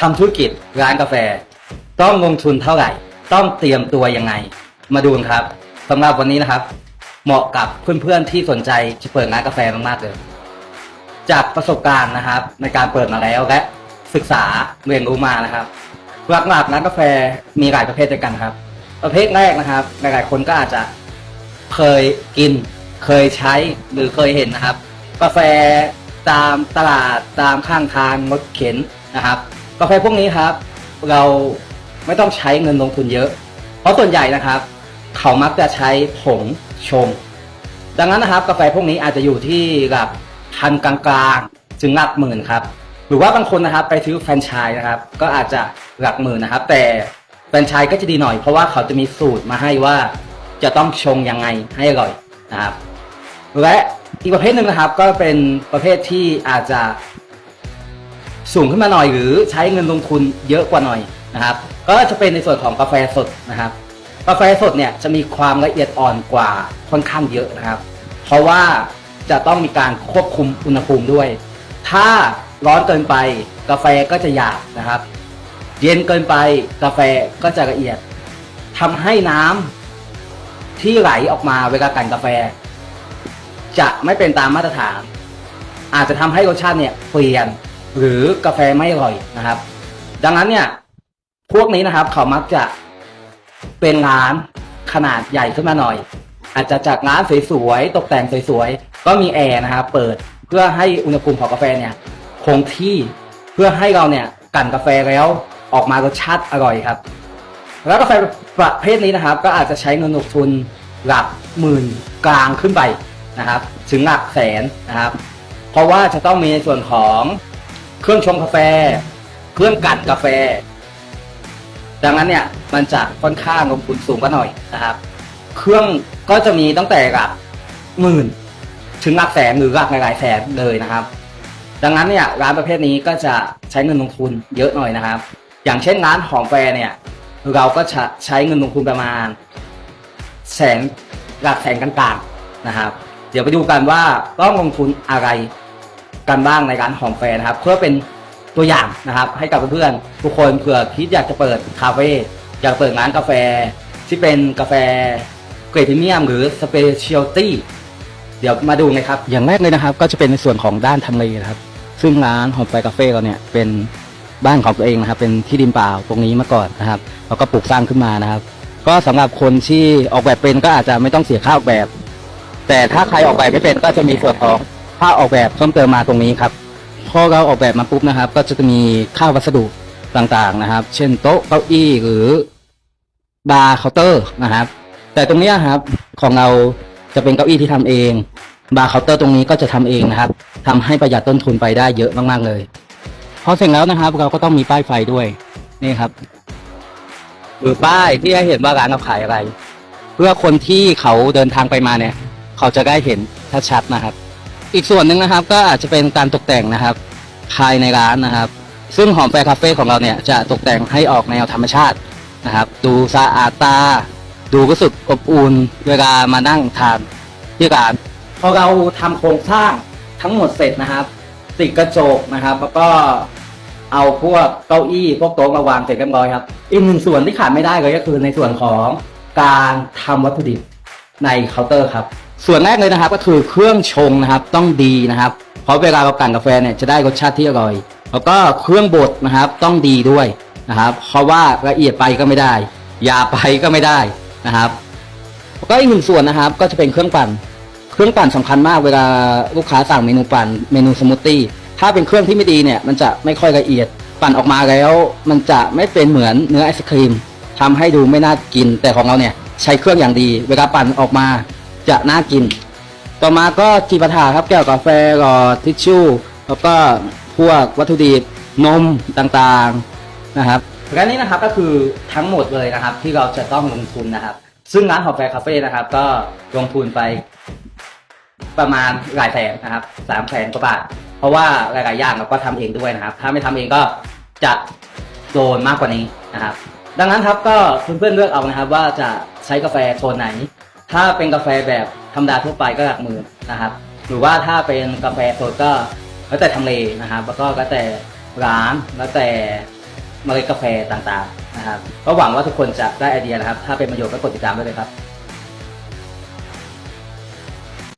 ทำธุรกิจร้านกาแฟ ต้องลงทุนเท่าไหร่ ต้องเตรียมตัวยังไง มาดูกันครับสำหรับวันนี้นะครับ เหมาะกับเพื่อนๆที่สนใจจะเปิดร้านกาแฟมากๆเลย จากประสบการณ์นะครับ ในการเปิดมาแล้วและศึกษาเรียนรู้มานะครับหลักๆร้านกาแฟมีหลายประเภทด้วยกันครับ ประเภทแรกนะครับ หลายๆคนก็อาจจะเคยกิน เคยใช้หรือเคยเห็นนะครับ กาแฟตามตลาดตามข้างทางรถเข็นนะครับ กาแฟพวกนี้ครับ เราไม่ต้องใช้เงินลงทุนเยอะ เพราะส่วนใหญ่นะครับ เขามักจะใช้ผงชง ดังนั้นนะครับ กาแฟพวกนี้อาจจะอยู่ที่หลักพันกลางๆถึงหลักหมื่นครับ หรือว่าบางคนนะครับไปซื้อแฟรนไชส์นะครับ ก็อาจจะหลักหมื่นนะครับ แต่แฟรนไชส์ก็จะดีหน่อย เพราะว่าเขาจะมีสูตรมาให้ว่าจะต้องชงยังไงให้อร่อยนะครับ และอีกประเภทหนึ่งนะครับ ก็เป็นประเภทที่อาจจะ สูงขึ้นมาหน่อย หรือใช้เงินลงทุนเยอะกว่าหน่อยนะครับ ก็จะเป็นในส่วนของกาแฟสดนะครับ กาแฟสดเนี่ยจะมีความละเอียดอ่อนกว่าค่อนข้างเยอะนะครับ เพราะว่าจะต้องมีการควบคุมอุณหภูมิด้วย ถ้าร้อนเกินไปกาแฟก็จะหยาบนะครับ เย็นเกินไปกาแฟก็จะละเอียดทำให้น้ำที่ไหลออกมาเวลากันกาแฟ จะไม่เป็นตามมาตรฐาน อาจจะทำให้รสชาติเนี่ยเปลี่ยน หรือกาแฟไม่อร่อยนะครับ ดังนั้นเนี่ยพวกนี้นะครับเขามักจะเป็นร้านขนาดใหญ่ขึ้นมาหน่อย อาจจะจากร้านสวยๆตกแต่งสวยๆก็มีแอร์นะครับเปิดเพื่อให้อุณหภูมิของกาแฟเนี่ยคงที่เพื่อให้เราเนี่ยกั่นกาแฟแล้วออกมารสชาติอร่อยครับ แล้วกาแฟประเภทนี้นะครับ ก็อาจจะใช้เงินลงทุนหลักหมื่นกลางขึ้นไปนะครับ ถึงหลักแสนนะครับ เพราะว่าจะต้องมีในส่วนของ เครื่องชงกาแฟ เครื่องกลั่นกาแฟ ดังนั้นเนี่ยมันจะค่อนข้างลงทุนสูงกว่าหน่อยนะครับ เครื่องก็จะมีตั้งแต่หลักหมื่นถึงหลักแสนหรือหลักหลายๆแสนเลยนะครับ ดังนั้นเนี่ยร้านประเภทนี้ก็จะใช้เงินลงทุนเยอะหน่อยนะครับ อย่างเช่นร้านหอมแฟร์เนี่ยเราก็จะใช้เงินลงทุนประมาณ แสนหลักแสนกลางๆนะครับ เดี๋ยวไปดูกันว่าต้องลงทุนอะไร กันบ้างในร้านหอมแฟนะครับเพื่อเป็นตัวอย่างนะครับให้กับเพื่อนๆทุกคนเผื่อคิดอยากจะเปิดคาเฟ่อยากเปิดร้านกาแฟ ที่เป็นกาแฟเกรดพรีเมียมหรือสเปเชียลตี้เดี๋ยวมาดูนะครับ อย่างแรกเลยนะครับ ก็จะเป็นในส่วนของด้านทำเลนะครับ ซึ่งร้านหอมไฟคาเฟ่เราเนี่ยเป็นบ้านของตัวเองนะครับ เป็นที่ดินเปล่าตรงนี้มาก่อนนะครับเราก็ปลูกสร้างขึ้นมานะครับ ก็สำหรับคนที่ออกแบบเป็นก็อาจจะไม่ต้องเสียค่าออกแบบ แต่ถ้าใครออกแบบไม่เป็นก็จะมีส่วนของ ค่าออกแบบเพิ่มเติมมาตรงนี้ครับพอเราออกแบบมาปุ๊บนะครับ ก็จะมีค่าวัสดุต่างๆนะครับ เช่นโต๊ะเก้าอี้หรือบาร์เคาน์เตอร์นะครับ แต่ตรงนี้ครับของเราจะเป็นเก้าอี้ที่ทำเอง บาร์เคาน์เตอร์ตรงนี้ก็จะทำเองนะครับทำให้ประหยัดต้นทุนไปได้เยอะมากๆเลยพอเสร็จแล้วนะครับ เราก็ต้องมีป้ายไฟด้วยนี่ครับหรือป้ายที่ให้เห็นว่าร้านเราขายอะไร เพื่อคนที่เขาเดินทางไปมาเนี่ย เขาจะได้เห็นชัดๆนะครับ อีกส่วนหนึ่งนะครับก็อาจจะเป็นการตกแต่งนะครับ ภายในร้านนะครับ ซึ่งหอมแฟร์คาเฟ่ของเราเนี่ยจะตกแต่งให้ออกแนวธรรมชาตินะครับ ดูสะอาดตา ดูรู้สึกอบอุ่นเวลามานั่งทานที่ร้านพอเราทำโครงสร้างทั้งหมดเสร็จนะครับติดกระจกนะครับ แล้วก็เอาพวกเก้าอี้พวกโต๊ะมาวางเสร็จเรียบร้อยครับอีกหนึ่งส่วนที่ขาดไม่ได้เลยก็คือในส่วนของการทำวัตถุดิบ ในเคาน์เตอร์ครับ ส่วนแรกเลยนะครับก็คือเครื่องชงนะครับต้องดีนะครับ เพราะเวลาเรากั่นกาแฟเนี่ยจะได้รสชาติที่อร่อย แล้วก็เครื่องบดนะครับต้องดีด้วยนะครับ เพราะว่าละเอียดไปก็ไม่ได้หยาไปก็ไม่ได้นะครับแล้วก็อีกหนึ่งส่วนนะครับ ก็จะเป็นเครื่องปั่น เครื่องปั่นสำคัญมากเวลาลูกค้าสั่งเมนูปั่นเมนูสมูทตี้ถ้าเป็นเครื่องที่ไม่ดีเนี่ยมันจะไม่ค่อยละเอียดปั่นออกมาแล้ว มันจะไม่เป็นเหมือนเนื้อไอศครีมทำให้ดูไม่น่ากินแต่ของเราเนี่ย ใช้เครื่องอย่างดี เวลาปั่นออกมาจะน่ากิน ต่อมาก็จีปาถาครับแก้วกาแฟหลอดทิชชู่แล้วก็พวกวัตถุดิบนมต่างๆนะครับและนี่นะครับก็คือทั้งหมดเลยนะครับ ที่เราจะต้องลงทุนนะครับ ซึ่งร้านหอแฟร์คาเฟ่นะครับ ก็ลงทุนไปประมาณหลายแสนนะครับสามแสนกว่าบาทเพราะว่าหลายๆอย่างเราก็ทำเองด้วยนะครับ ถ้าไม่ทำเองก็จะโดนมากกว่านี้นะครับ ดังนั้นครับก็เพื่อนๆเลือกเอานะครับว่าจะ ใช้กาแฟโซนไหน ถ้าเป็นกาแฟแบบธรรมดาทั่วไปก็หลักหมื่นนะครับ หรือว่าถ้าเป็นกาแฟสดก็แล้วแต่ทำเลนะครับ แล้วก็แล้วแต่ร้านแล้วแต่เมล็ดกาแฟต่างๆนะครับก็หวังว่าทุกคนจะได้ไอเดียนะครับ ถ้าเป็นประโยชน์ก็กดติดตามด้วยเลยครับ